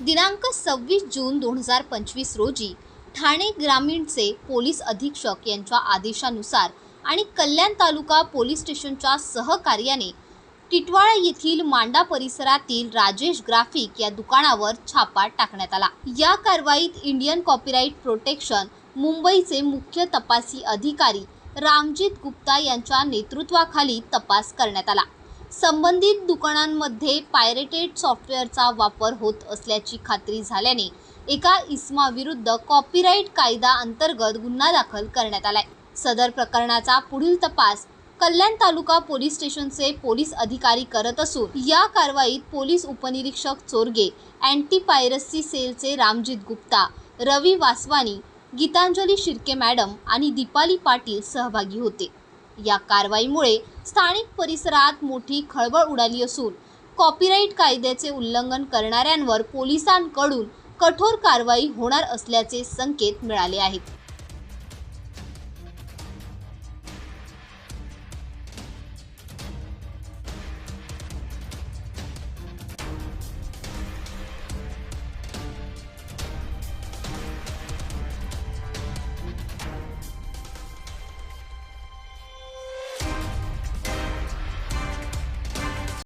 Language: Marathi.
दिनांक सव्वीस जून दोन हजार पंचवीस रोजी ठाणे ग्रामीणचे पोलीस अधीक्षक यांच्या आदेशानुसार आणि कल्याण तालुका पोलीस स्टेशनच्या सहकार्याने टिटवाळा येथील मांडा परिसरातील राजेश ग्राफिक या दुकानावर छापा टाकण्यात आला. या कारवाईत इंडियन कॉपीराईट प्रोटेक्शन मुंबईचे मुख्य तपासी अधिकारी रामजीत गुप्ता यांच्या नेतृत्वाखाली तपास करण्यात आला. संबंधित दुकानांमध्ये पायरेटेड सॉफ्टवेअरचा वापर होत असल्याची खात्री झाल्याने एका इस्माविरुद्ध कॉपीराईट कायदा अंतर्गत गुन्हा दाखल करण्यात आलाय. सदर प्रकरणाचा पुढील तपास कल्याण तालुका पोलीस स्टेशनचे पोलीस अधिकारी करत असून या कारवाईत पोलीस उपनिरीक्षक चोरगे अँटी पायरसी सेलचे रामजित गुप्ता रवी वासवानी गीतांजली शिर्के मॅडम आणि दीपाली पाटील सहभागी होते. या कारवाईमुळे स्थानिक परिसरात मोठी खळबळ उडाली असून कॉपीराईट कायद्याचे उल्लंघन करणाऱ्यांवर पोलिसांकडून कठोर कारवाई होणार असल्याचे संकेत मिळाले आहेत.